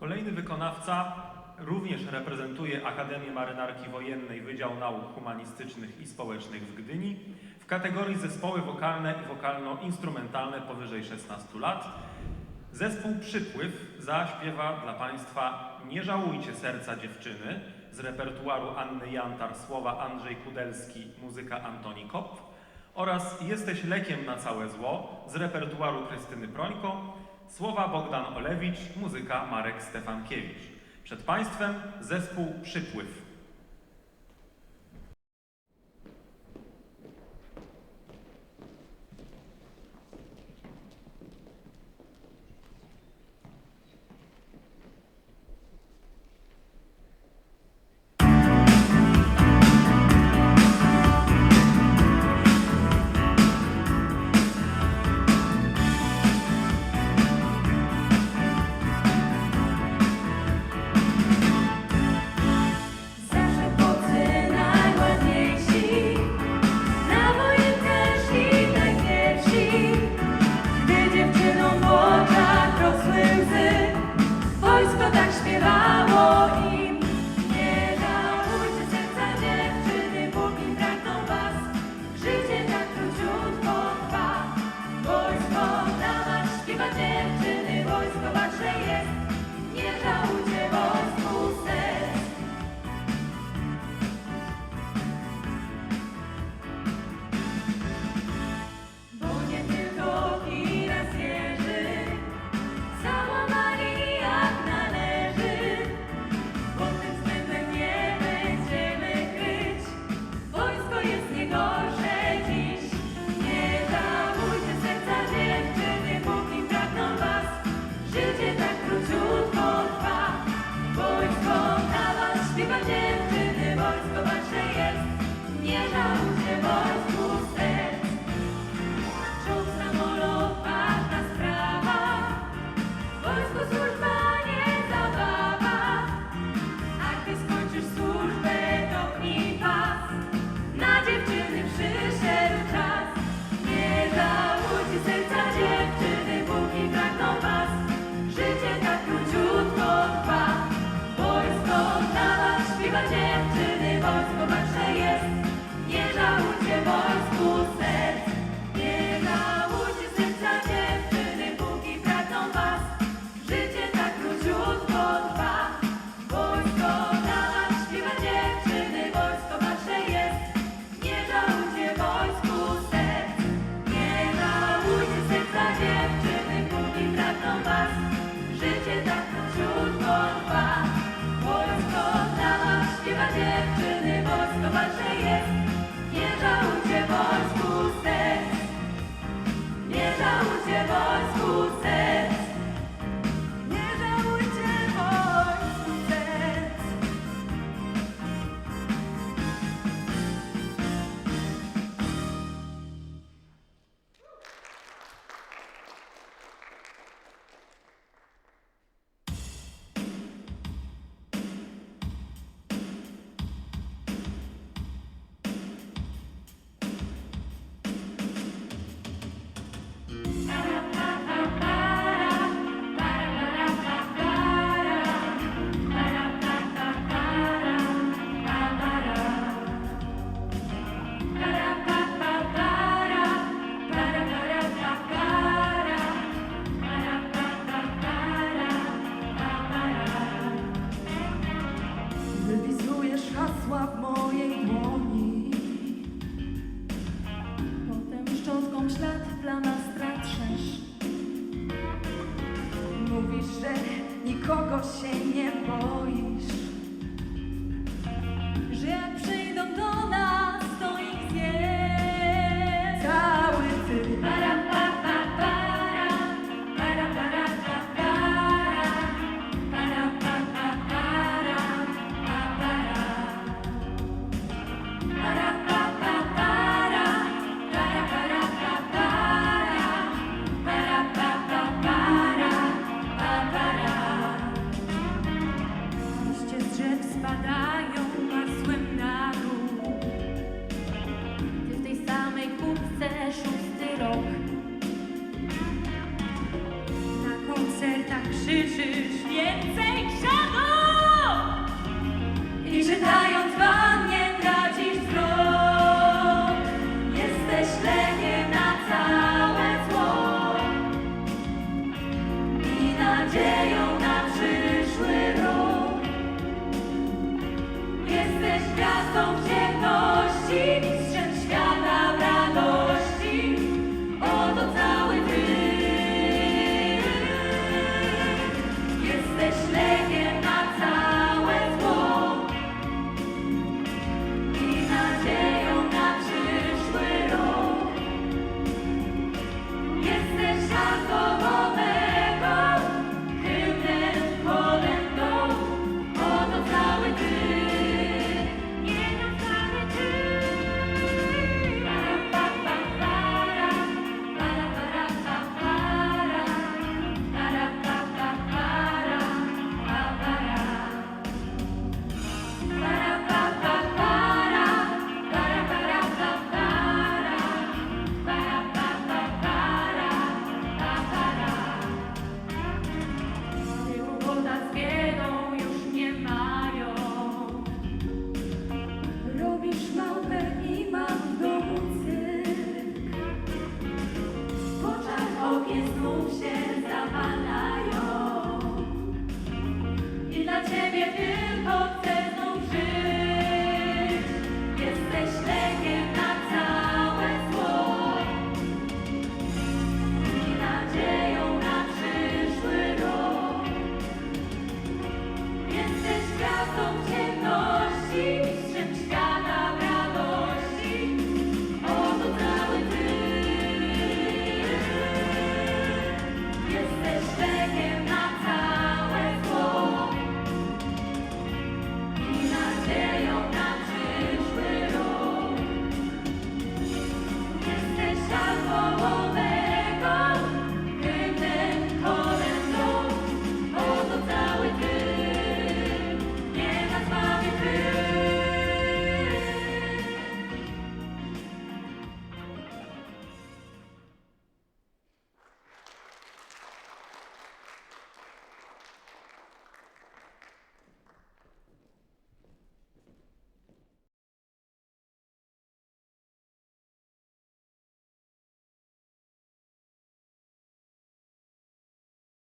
Kolejny wykonawca również reprezentuje Akademię Marynarki Wojennej Wydział Nauk Humanistycznych i Społecznych w Gdyni w kategorii zespoły wokalne i wokalno-instrumentalne powyżej 16 lat. Zespół Przypływ zaśpiewa dla Państwa Nie żałujcie serca dziewczyny z repertuaru Anny Jantar, słowa Andrzej Kudelski, muzyka Antoni Kopp oraz Jesteś lekiem na całe zło z repertuaru Krystyny Prońko, Słowa Bogdan Olewicz, muzyka Marek Stefankiewicz. Przed Państwem zespół Przypływ. так співаво і była w mojej dłoni. Potem szczątką ślad dla nas. Mówisz, że nikogo się nie boisz. Że jak przyjdziesz, krzyżysz więcej książąt i czytając wam nie tracisz wzrok. Jesteś lekiem na całe zło i nadzieję.